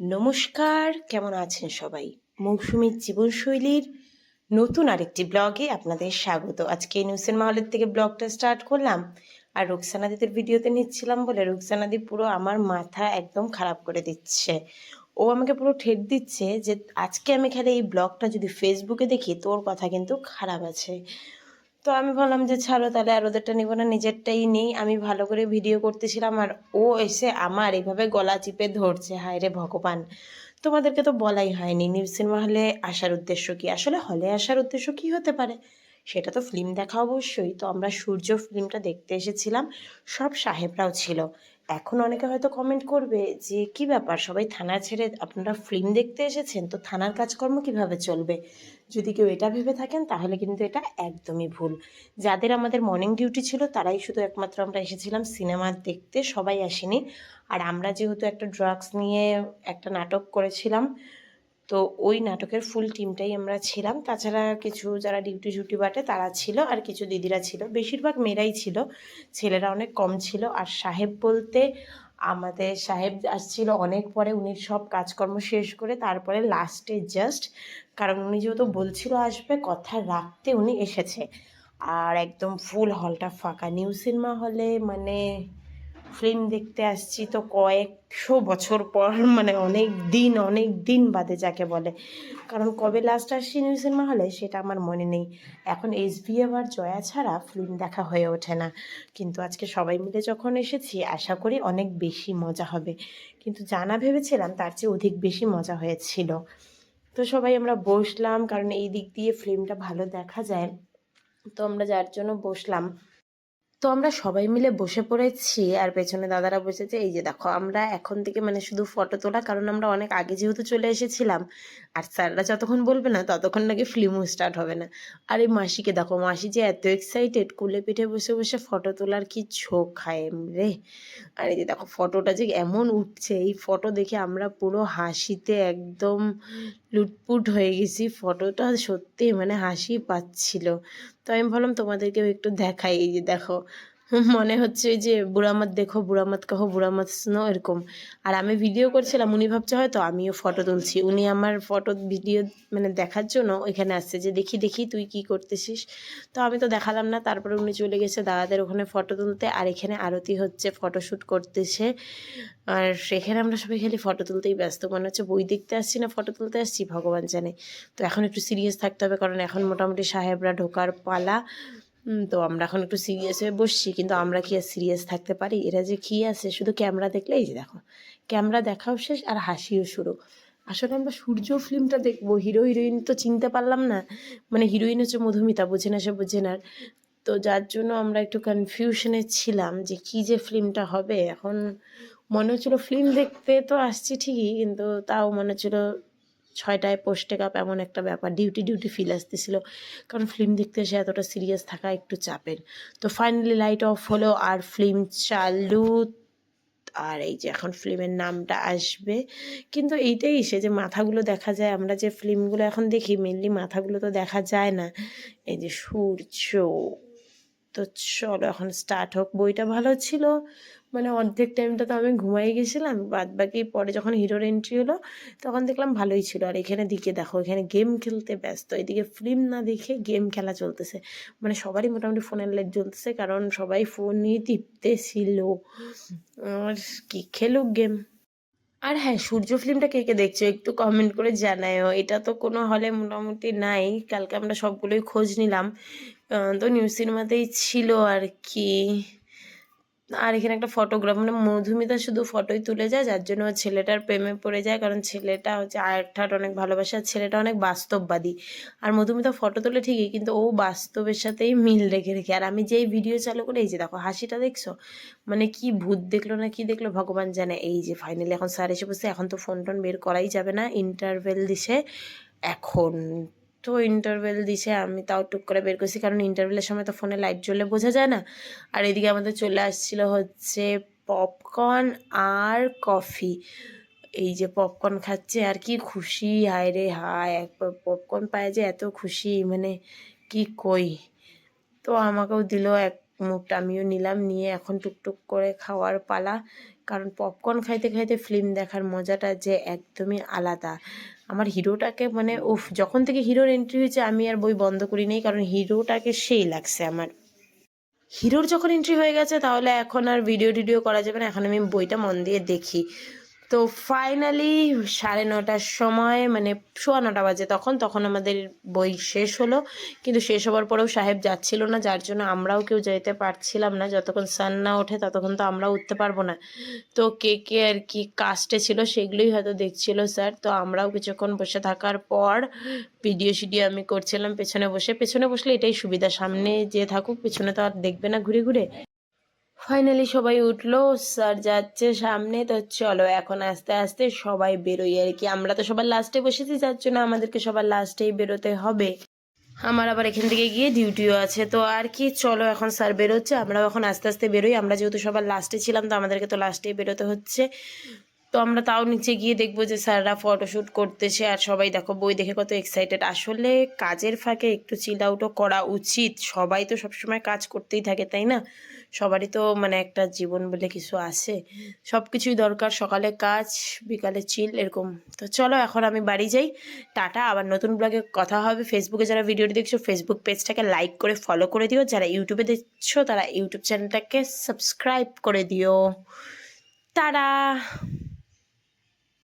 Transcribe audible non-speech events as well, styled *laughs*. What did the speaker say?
নমস্কার, কেমন আছেন সবাই? মৌসুমীর জীবনশৈলীর নতুন আরেকটি ব্লগে আপনাদের স্বাগত। আজকে নিউজের মহলের থেকে ব্লগটা স্টার্ট করলাম আর রুকসানাদিদের ভিডিওতে নিচ্ছিলাম বলে রুকসানাদি পুরো আমার মাথা একদম খারাপ করে দিচ্ছে। ও আমাকে পুরো ঠেট দিচ্ছে যে আজকে আমি খালি এই ব্লগটা যদি ফেসবুকে দেখি তোর কথা কিন্তু খারাপ আছে। তো আমি বললাম যে, ছাড়ো তাহলে আর ওদেরটা নিব না, নিজেরটাই নেই। আমি ভালো করে ভিডিও করতেছিলাম আর ও এসে আমার এইভাবে গলা চিপে ধরছে। হায় রে ভগবান! তোমাদেরকে তো বলাই হয়নি। নিউ সিনেমা হলে আসার উদ্দেশ্য কি? আসলে হলে আসার উদ্দেশ্য কি হতে পারে? সেটা তো ফিল্ম দেখা অবশ্যই। তো আমরা সূর্য ফিল্মটা দেখতে এসেছিলাম। সব সাহেবরাও ছিল। এখন অনেকে হয়তো কমেন্ট করবে যে, কি ব্যাপার? সবাই থানা ছেড়ে আপনারা ফিল্ম দেখতে এসেছেন? তো থানার কাজকর্ম কীভাবে চলবে? যদি কেউ এটা ভেবে থাকেন, তাহলে কিন্তু এটা একদমই ভুল। যাদের আমাদের মর্নিং ডিউটি ছিল, তারাই শুধু একমাত্র আমরা এসেছিলাম সিনেমা দেখতে, সবাই আসেনি। আর আমরা যেহেতু একটা ড্রাগস নিয়ে একটা নাটক করেছিলাম তো ওই নাটকের ফুল টিমটাই আমরা ছিলাম। তাছাড়া কিছু যারা ডিউটি ডিউটি বাটে তারা ছিল আর কিছু দিদিরা ছিল। বেশিরভাগ মেয়েরাই ছিল। ছেলেরা অনেক কম ছিল। আর সাহেব বলতে আমাদের সাহেব আসছিল অনেক পরে। উনি সব কাজকর্ম শেষ করে তারপরে লাস্টে জাস্ট কারণ উনি যেহেতু বলছিল আসবে, কথা রাখতে উনি এসেছে। আর একদম ফুল হলটা ফাঁকা। নিউ সিনেমা হলে মানে ফিল্ম দেখতে আসছি তো কয়েকশো বছর পর মানে অনেক দিন অনেক দিন বাদে যাকে বলে। কারণ কবে লাস্ট আসছি নিউ সিনেমা হলে সেটা আমার মনে নেই। এখন এস বি আর জয়া ছাড়া ফিল্ম দেখা হয়ে ওঠে না। কিন্তু আজকে সবাই মিলে যখন এসেছি, আশা করি অনেক বেশি মজা হবে। কিন্তু জানা ভেবেছিলাম তার চেয়ে অধিক বেশি মজা হয়েছিল। তো সবাই আমরা বসলাম, কারণ এই দিক দিয়ে ফিল্মটা ভালো দেখা যায়। তো আমরা যার জন্য বসলাম তো আমরা সবাই মিলে বসে পড়েছি আর পেছনে দাদারা বসেছে, এই যে দেখো আমরা এখন থেকে মানে শুধু ফটো তোলা, কারণ আমরা অনেক আগে যেহেতু চলে এসেছিলাম, আর স্যাররা যতক্ষণ বলবে না ততক্ষণ নাকি ফিল্মও স্টার্ট হবে না। আর এই মাসিকে দেখো, মাসি যে এত এক্সাইটেড কুলে পিঠে বসে বসে ফটো তোলার কি ঝোঁক খায় রে। আর এই যে দেখো ফটোটা যে এমন উঠছে, এই ফটো দেখে আমরা পুরো হাসিতে একদম লুটপুট হয়ে গেছি, ফটোটা সত্যি মানে হাসি পাচ্ছিল। তো আমি ভাবলাম তোমাদেরকেও একটু দেখাই, এই যে দেখো। *laughs* মনে হচ্ছে ওই যে বুড়ামাত দেখো বুড়ামাত কহো বুড়ামাত স্নো এরকম। আর আমি ভিডিও করছিলাম, উনি ভাবছে হয়তো আমিও ফটো তুলছি। উনি আমার ফটো ভিডিও মানে দেখার জন্য ওইখানে আসছে যে, দেখি দেখি তুই কি করতেছিস? তো আমি তো দেখালাম না, তারপরে উনি চলে গেছে দাদাদের ওখানে ফটো তুলতে। আর এখানে আরতি হচ্ছে ফটোশ্যুট করতেছে। আর সেখানে আমরা সবাই খালি ফটো তুলতেই ব্যস্ত। মনে হচ্ছে বই দেখতে আসছি না ফটো তুলতে আসছি, ভগবান জানে। তো এখন একটু সিরিয়াস থাকতে হবে, কারণ এখন মোটামুটি সাহেবরা ঢোকার পালা। তো আমরা এখন একটু সিরিয়াস হয়ে বসছি, কিন্তু আমরা কি আর সিরিয়াস থাকতে পারি? এরা যে কি আছে? শুধু ক্যামেরা দেখলে? এই যে দেখো ক্যামেরা দেখাও শেষ আর হাসিও শুরু। আসলে আমরা সূর্য ফিল্মটা দেখব। হিরো হিরোইন তো চিনতে পারলাম না। মানে হিরোইন হচ্ছে মধুমিতা, বোঝে না সে বোঝে না। তো যার জন্য আমরা একটু কনফিউশনে ছিলাম যে কি যে ফিল্মটা হবে। এখন মনে হচ্ছিল ফিল্ম দেখতে তো আসছি ঠিকই, কিন্তু তাও মনে হচ্ছিল ছয়টায় পোস্টে কাপ এমন একটা ব্যাপার ডিউটি ডিউটি ফিল আসতেছিল। কারণ ফিল্ম দেখতে এসে এতটা সিরিয়াস থাকা একটু চাপের। তো ফাইনালি লাইট অফ হলো আর ফিল্ম চালু আর এই যে এখন ফিল্মের নামটা আসবে। কিন্তু এইটাই সে যে মাথাগুলো দেখা যায়, আমরা যে ফিল্মগুলো এখন দেখি মেনলি মাথাগুলো তো দেখা যায় না। এই যে সূর্য। তো চলো, এখন স্টার্ট হোক। বইটা ভালো ছিল মানে অর্ধেক টাইমটা তো আমি ঘুমাই গেছিলাম বাদ বাকি পরে যখন হিরোর এন্ট্রি হলো, তখন দেখলাম ভালোই ছিল। আর এখানে দিকে দেখো, এখানে গেম খেলতে ব্যস্ত। এদিকে ফিল্ম না দেখে গেম খেলা চলতেছে। মানে সবারই মোটামুটি ফোনের লাইট জ্বলতেছে কারণ সবাই ফোন নিয়ে টিপতেছিল। আর কি খেলুক গেম আর হ্যাঁ সূর্য ফিল্মটা কে কে দেখছ একটু কমেন্ট করে জানায়ও। এটা তো কোনো হলে মোটামুটি নাই। কালকে আমরা সবগুলোই খোঁজ নিলাম। তো নিউ সিনেমাতেই ছিল আর কি। আর এখানে একটা ফটোগ্রাফ মানে মধুমিতা শুধু ফটোই তুলে যায়, যার জন্য ছেলেটার প্রেমে পড়ে যায়, কারণ ছেলেটা হচ্ছে আরেকটার অনেক ভালোবাসে আর ছেলেটা অনেক বাস্তববাদী। আর মধুমিতা ফটো তোলে ঠিকই, কিন্তু ও বাস্তবের সাথেই মিল রেখে রেখে। আর আমি যেই ভিডিও চালু করে, এই যে দেখো, হাসিটা দেখছ? মানে কি ভূত দেখল না কি দেখল, ভগবান জানে। এই যে ফাইনালি এখন স্যার এসে বসে এখন তো ফোন টোন বের করাই যাবে না ইন্টারভেল দিছে, এখন তো ইন্টারভেল দিছে, আমি তাও টুক করে বের করছি। কারণ ইন্টারভেলের সময় তো ফোনে লাইট জ্বলে বোঝা যায় না। আর এদিকে আমাদের চলে আসছিল হচ্ছে পপকর্ন আর কফি এই যে পপকর্ন খাচ্ছে, আর কি খুশি। হায় রে হায় পপকর্ন পায় যে এত খুশি মানে কি কই? তো আমাকেও দিল এক মুখটা আমিও নিলাম, নিয়ে এখন টুকটুক করে খাওয়ার পালা। কারণ পপকর্ন খাইতে খাইতে ফিল্ম দেখার মজাটা যে একদমই আলাদা। আমার হিরোটাকে মানে উফ, যখন থেকে হিরোর এন্ট্রি হয়েছে, আমি আর বই বন্ধ করি নেই, কারণ হিরোটাকে সেই লাগছে আমার। হিরোর যখন এন্ট্রি হয়ে গেছে, তাহলে এখন আর ভিডিও টিডিও করা যাবে না। এখন আমি বইটা মন দিয়ে দেখি। তো ফাইনালি সাড়ে নটার সময় মানে সোয়া নটা বাজে তখন তখন আমাদের বই শেষ হলো। কিন্তু শেষ হওয়ার পরেও সাহেব যাচ্ছিল না, যার জন্য আমরাও কেউ যেতে পারছিলাম না। যতক্ষণ সান না ওঠে, ততক্ষণ তো আমরাও উঠতে পারব না। তো কে কে আর কি কাস্টে ছিল সেগুলোই হয়তো দেখছিল স্যার তো আমরাও কিছুক্ষণ বসে থাকার পর ভিডিও সিডিও আমি করছিলাম, পেছনে বসে। পেছনে বসলে এটাই সুবিধা, সামনে যে থাকুক, পেছনে তো আর দেখবে না ঘুরে ঘুরে। ফাইনালি সবাই উঠল, স্যার যাচ্ছে সামনে, তো চলো এখন আস্তে আস্তে সবাই বেরোই আর কি। আমরা তো সবার লাস্টে বসেছি, যার জন্য আমাদেরকে সবার লাস্টেই বেরোতে হবে। আমার আবার এখান থেকে গিয়ে ডিউটিও আছে, তো আর কি, চলো এখন স্যার বেরোচ্ছে, আমরাও এখন আস্তে আস্তে বেরোই। আমরা যেহেতু সবার লাস্টে ছিলাম, তো আমাদেরকে তো লাস্টেই বেরোতে হচ্ছে। তো আমরা তাও নিচে গিয়ে দেখব যে স্যাররা ফটোশ্যুট করতেছে আর সবাই দেখো বই দেখে কত এক্সাইটেড আসলে কাজের ফাঁকে একটু চিল আউটও করা উচিত। সবাই তো সবসময় কাজ করতেই থাকে, তাই না? সবারই তো মানে একটা জীবন বলে কিছু আছে। সব কিছুই দরকার, সকালে কাজ, বিকালে চিল এরকম। তো চলো এখন আমি বাড়ি যাই। টাটা, আবার নতুন ব্লগে কথা হবে। ফেসবুকে যারা ভিডিওটি দেখছ ফেসবুক পেজটাকে লাইক করে ফলো করে দিও। যারা ইউটিউবে দেখছ, তারা ইউটিউব চ্যানেলটাকে সাবস্ক্রাইব করে দিও। তারা